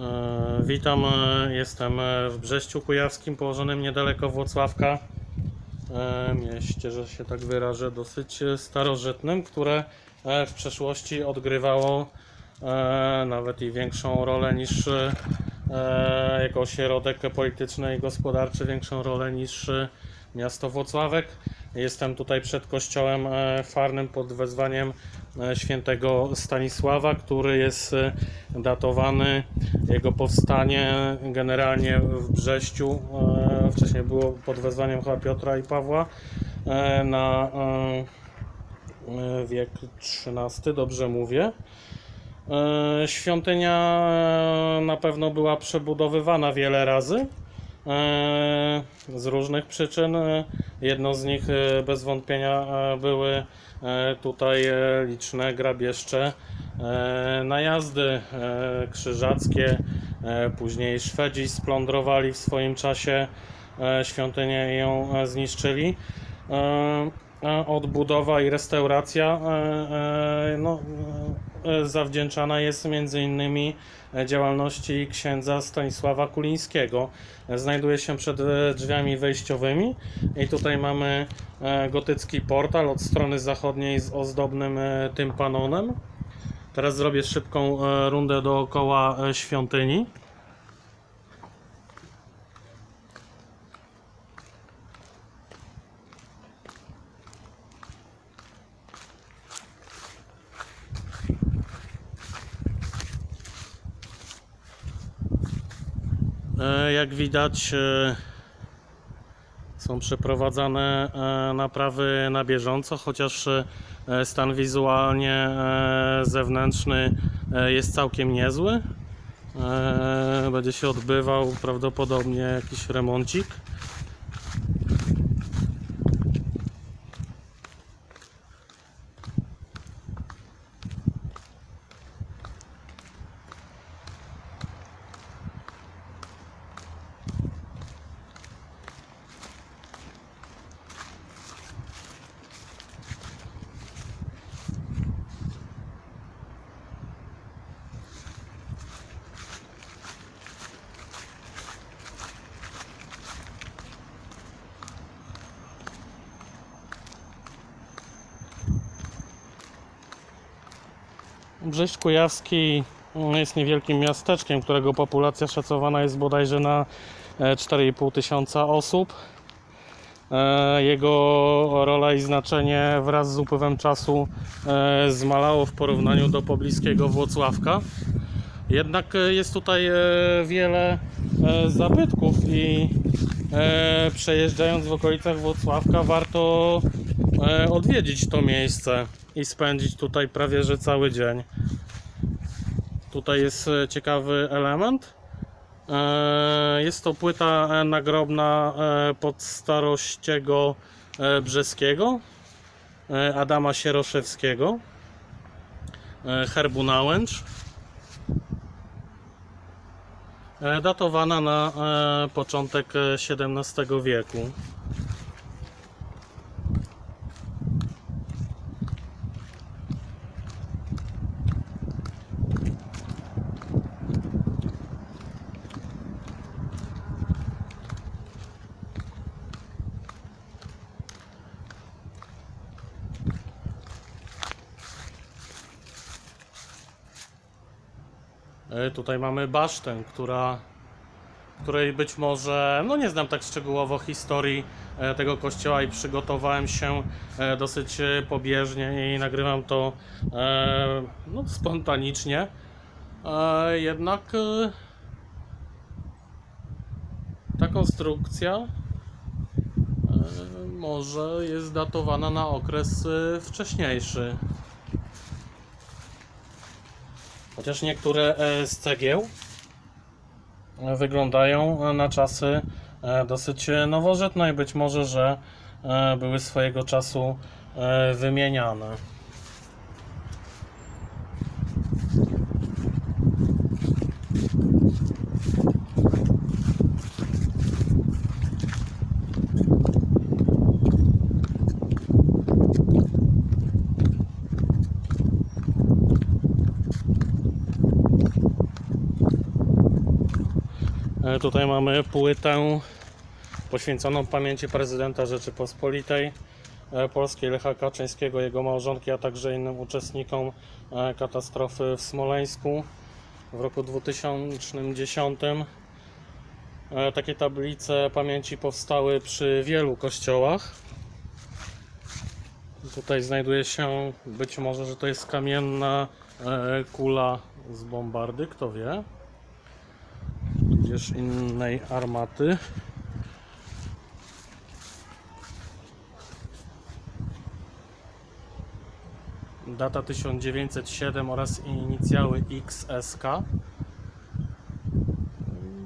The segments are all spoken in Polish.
E, Witam, e, jestem e, w Brześciu Kujawskim, położonym niedaleko Włocławka. Mieście, że się tak wyrażę, dosyć starożytnym, które w przeszłości odgrywało nawet i większą rolę niż jako ośrodek polityczny i gospodarczy, większą rolę niż miasto Włocławek. Jestem tutaj przed kościołem e, farnym pod wezwaniem e, świętego Stanisława, który jest e, datowany, jego powstanie generalnie w Brześciu, wcześniej było pod wezwaniem chyba Piotra i Pawła, na wiek XIII, dobrze mówię. Świątynia na pewno była przebudowywana wiele razy z różnych przyczyn. E, Jedną z nich e, bez wątpienia e, były e, tutaj e, liczne grabieżcze, e, najazdy e, krzyżackie. E, Później Szwedzi splądrowali w swoim czasie e, świątynię i ją e, zniszczyli. E, Odbudowa i restauracja e, e, no, zawdzięczana jest między innymi działalności księdza Stanisława Kulińskiego. Znajduje się przed drzwiami wejściowymi i tutaj mamy gotycki portal od strony zachodniej z ozdobnym tympanonem. Teraz zrobię szybką rundę dookoła świątyni. Jak widać, e, są przeprowadzane e, naprawy na bieżąco, chociaż e, stan wizualnie e, zewnętrzny e, jest całkiem niezły. E, Będzie się odbywał prawdopodobnie jakiś remoncik. Brześć Kujawski mm, jest niewielkim miasteczkiem, którego populacja szacowana jest bodajże na e, 4,5 tysiąca osób. E, Jego rola i znaczenie wraz z upływem czasu e, zmalało w porównaniu do pobliskiego Włocławka. Jednak e, jest tutaj e, wiele e, zabytków i e, przejeżdżając w okolicach Włocławka warto e, odwiedzić to miejsce i spędzić tutaj prawie że cały dzień. Tutaj jest e, ciekawy element. E, Jest to płyta e, nagrobna e, pod starościego e, brzeskiego e, Adama Sieroszewskiego e, herbu Nałęcz e, datowana na e, początek e, XVII wieku. Tutaj mamy basztę, która, której być może, no nie znam tak szczegółowo historii e, tego kościoła i przygotowałem się e, dosyć e, pobieżnie i nagrywam to e, no, spontanicznie. E, Jednak e, ta konstrukcja e, może jest datowana na okres e, wcześniejszy. Chociaż niektóre e, z cegieł e, wyglądają e, na czasy dosyć nowożytne i być może, że były swojego czasu wymieniane. Tutaj mamy płytę poświęconą pamięci prezydenta Rzeczypospolitej e, Polskiej Lecha Kaczyńskiego, jego małżonki, a także innym uczestnikom e, katastrofy w Smoleńsku w roku 2010. E, Takie tablice pamięci powstały przy wielu kościołach. Tutaj znajduje się, być może, że to jest kamienna e, kula z bombardy, kto wie. Tudzież innej armaty. Data 1907 oraz inicjały XSK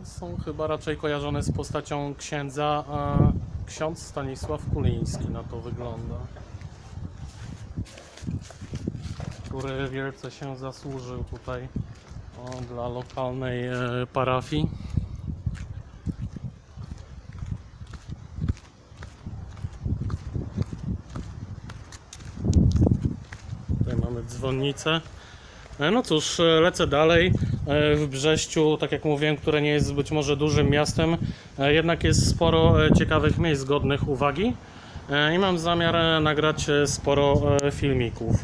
są chyba raczej kojarzone z postacią księdza, a ksiądz Stanisław Kuliński na to wygląda, który wielce się zasłużył tutaj o, dla lokalnej e, parafii. Tutaj mamy dzwonnicę. E, No cóż, e, lecę dalej. E, W Brześciu, tak jak mówiłem, które nie jest być może dużym miastem, jednak jest sporo ciekawych miejsc godnych uwagi. I mam zamiar nagrać sporo filmików.